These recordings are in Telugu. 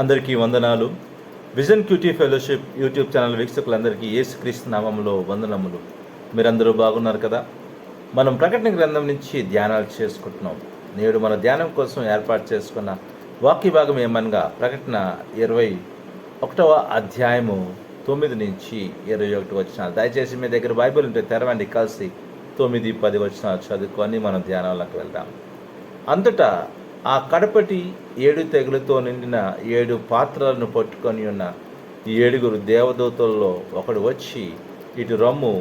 అందరికీ వందనాలు. Vision QT fellowship YouTube channel వీక్షకులందరికీ యేసుక్రీస్తు నామంలో వందనములు. మీరందరూ బాగున్నారు కదా? మనం ప్రకటన గ్రంథం నుంచి ధ్యానాలు చేసుకుంటున్నాం. నేడు మన ధ్యానం కోసం ఏర్పాటు చేసుకున్న వాక్య భాగం ఏమనగా ప్రకటన ఇరవై ఒకటవ అధ్యాయము తొమ్మిది నుంచి ఇరవై ఒకటి వచ్చిన దయచేసి మీ దగ్గర బైబిల్ ఉంటే తెరవండి కలిసి తొమ్మిది పది వచ్చిన చదువుకొని మనం ధ్యానాలకు వెళ్దాం. అంతటా ఆ కడపటి ఏడు తెగులతో నిండిన ఏడు పాత్రలను పట్టుకొని ఉన్న ఏడుగురు దేవదూతల్లో ఒకడు వచ్చి ఇటు రమ్ము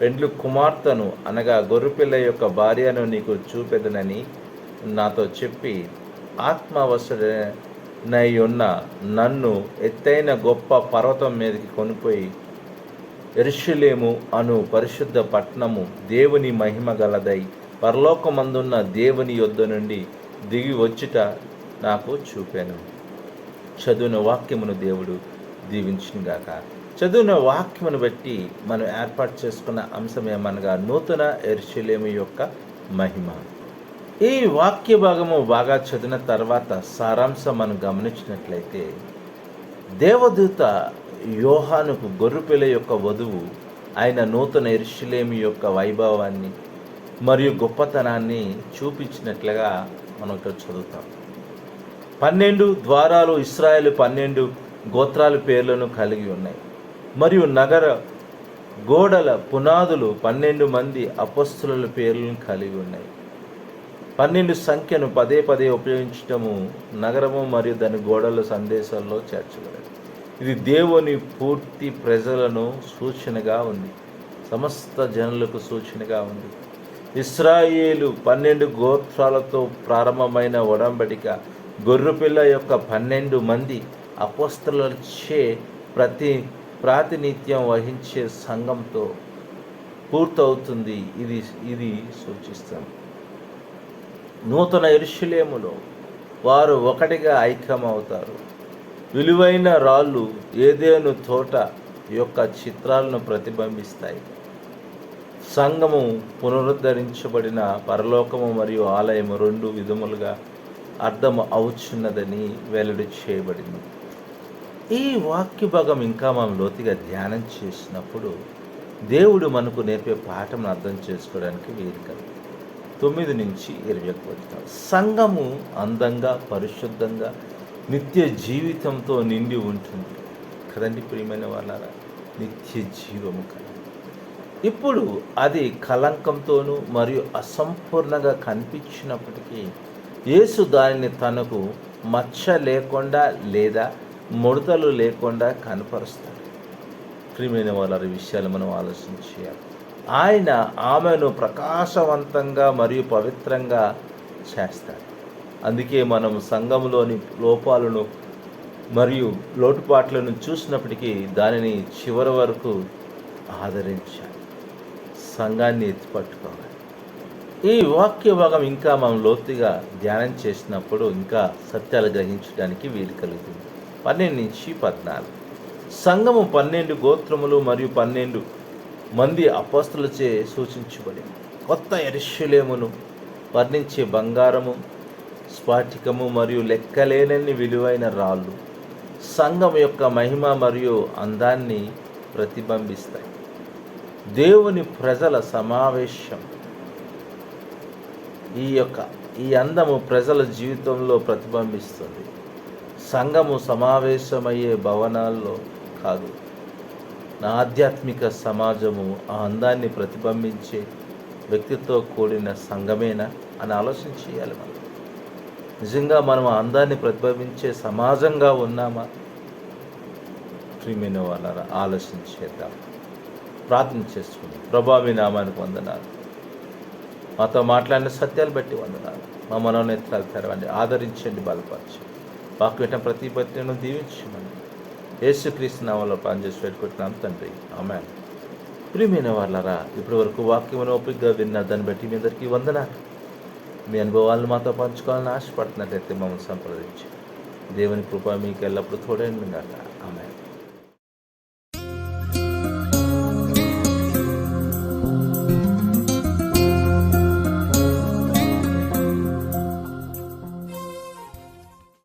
పెండ్లు కుమార్తెను అనగా గొర్రెపిల్ల యొక్క భార్యను నీకు చూపెదనని నాతో చెప్పి ఆత్మవశనై ఉన్న నన్ను ఎత్తైన గొప్ప పర్వతం మీదకి కొనిపోయి ఎరుషులేము అను పరిశుద్ధ పట్టణము దేవుని మహిమ గలదై పరలోకమందున్న దేవుని యొద్ద నుండి దిగి వచ్చుట నాకు చూపాను. చదువున వాక్యమును దేవుడు దీవించునుగాక. చదువున వాక్యమును బట్టి మనం ఏర్పాటు చేసుకున్న అంశం ఏమనగా నూతన ఎరుషులేము యొక్క మహిమ. ఈ వాక్య భాగము బాగా చదివిన తర్వాత సారాంశం మనం గమనించినట్లయితే దేవదూత యోహానుకు గొర్రెపిల్ల యొక్క వధువు ఆయన నూతన ఎరుషులేమి యొక్క వైభవాన్ని మరియు గొప్పతనాన్ని చూపించినట్లుగా మనం ఇక్కడ చదువుతాం. పన్నెండు ద్వారాలు ఇస్రాయేల్ పన్నెండు గోత్రాల పేర్లను కలిగి ఉన్నాయి. మరియు నగర గోడల పునాదులు పన్నెండు మంది అపస్తుల పేర్లను కలిగి ఉన్నాయి. పన్నెండు సంఖ్యను పదే పదే ఉపయోగించటము నగరము మరియు దాని గోడల సందేశాల్లో చేర్చబడింది. ఇది దేవుని పూర్తి ప్రజలను సూచనగా ఉంది. సమస్త జనులకు సూచనగా ఉంది. ఇస్రాయేలు పన్నెండు గోత్రాలతో ప్రారంభమైన ఒడంబడిక గొర్రెపిల్ల యొక్క పన్నెండు మంది అపోస్తలచే ప్రతి ప్రాతినిధ్యం వహించే సంఘంతో పూర్తవుతుంది. ఇది ఇది సూచిస్తుంది. నూతన ఇరుషులేములో వారు ఒకటిగా ఐక్యమవుతారు. విలువైన రాళ్ళు ఏదేను తోట యొక్క చిత్రాలను ప్రతిబింబిస్తాయి. సంఘము పునరుద్ధరించబడిన పరలోకము మరియు ఆలయము రెండు విధములుగా అర్థం అవుచున్నదని వెల్లడి చేయబడింది. ఈ వాక్య భాగం ఇంకా మనం లోతుగా ధ్యానం చేసినప్పుడు దేవుడు మనకు నేర్పే పాఠం అర్థం చేసుకోవడానికి వీలు తొమ్మిది నుంచి ఇరవై ఒకటి సంఘము అందంగా పరిశుద్ధంగా నిత్య జీవితంతో నిండి ఉంటుంది. కదండి ప్రియమైన వాళ్ళారా? నిత్య జీవము కదా ఇప్పుడు అది కలంకంతోనూ మరియు అసంపూర్ణంగా కనిపించినప్పటికీ యేసు దానిని తనకు మచ్చ లేకుండా లేదా ముడతలు లేకుండా కనపరుస్తాడు. ప్రియమైన వాళ్ళ విషయాలు మనం ఆలోచించాలి ఆయన ఆమెను ప్రకాశవంతంగా మరియు పవిత్రంగా చేస్తాడు. అందుకే మనం సంఘంలోని లోపాలను మరియు లోటుపాట్లను చూసినప్పటికీ దానిని చివరి వరకు ఆదరించాలి. సంఘాన్ని ఎత్తిపట్టుకోవాలి. ఈ వాక్య భాగం ఇంకా మనం లోతుగా ధ్యానం చేసినప్పుడు ఇంకా సత్యాలు గ్రహించడానికి వీలు కలుగుతుంది. పన్నెండు నుంచి పద్నాలుగు. సంఘము పన్నెండు గోత్రములు మరియు పన్నెండు మంది అపస్తులచే సూచించబడింది కొత్త ఎరుషులేమును వర్ణించే బంగారము స్ఫాటికము మరియు లెక్కలేనన్ని విలువైన రాళ్ళు సంఘం యొక్క మహిమ మరియు అందాన్ని ప్రతిబింబిస్తాయి. దేవుని ప్రజల సమావేశం. ఈ యొక్క ఈ అందము ప్రజల జీవితంలో ప్రతిబింబిస్తుంది. సంఘము సమావేశమయ్యే భవనాల్లో కాదు. నా ఆధ్యాత్మిక సమాజము ఆ అందాన్ని ప్రతిబింబించే వ్యక్తితో కూడిన సంఘమేనా అని ఆలోచన చేయాలి మనం. నిజంగా మనం ఆ అందాన్ని ప్రతిబింబించే సమాజంగా ఉన్నామా? ప్రియమైన వాళ్ళ ఆలోచన చేద్దాం. ప్రార్థన చేసుకుందాం ప్రభా మీ నామానికి వందనాలు. మాతో మాట్లాడిన సత్యాలు బట్టి వందనాలు. మా మనోనేత్రాలు తెరవండి. ఆదరించండి బలపరచండి. వాక్యం ప్రతి పత్రికను దీవించమని. యేసుక్రీస్తు నామంలో పనిచేసి పెట్టుకుంటున్నాం తండ్రి. ఆమె ప్రియమైన వాళ్ళరా ఇప్పటి వరకు వాక్యమును ఓపికగా విన్న దాన్ని బట్టి మీ అందరికీ వందనాలు. మీ అనుభవాలను మాతో పంచుకోవాలని ఆశపడుతున్నట్లయితే మమ్మల్ని సంప్రదించి దేవుని కృప మీకు ఎల్లప్పుడూ తోడైన ఆమె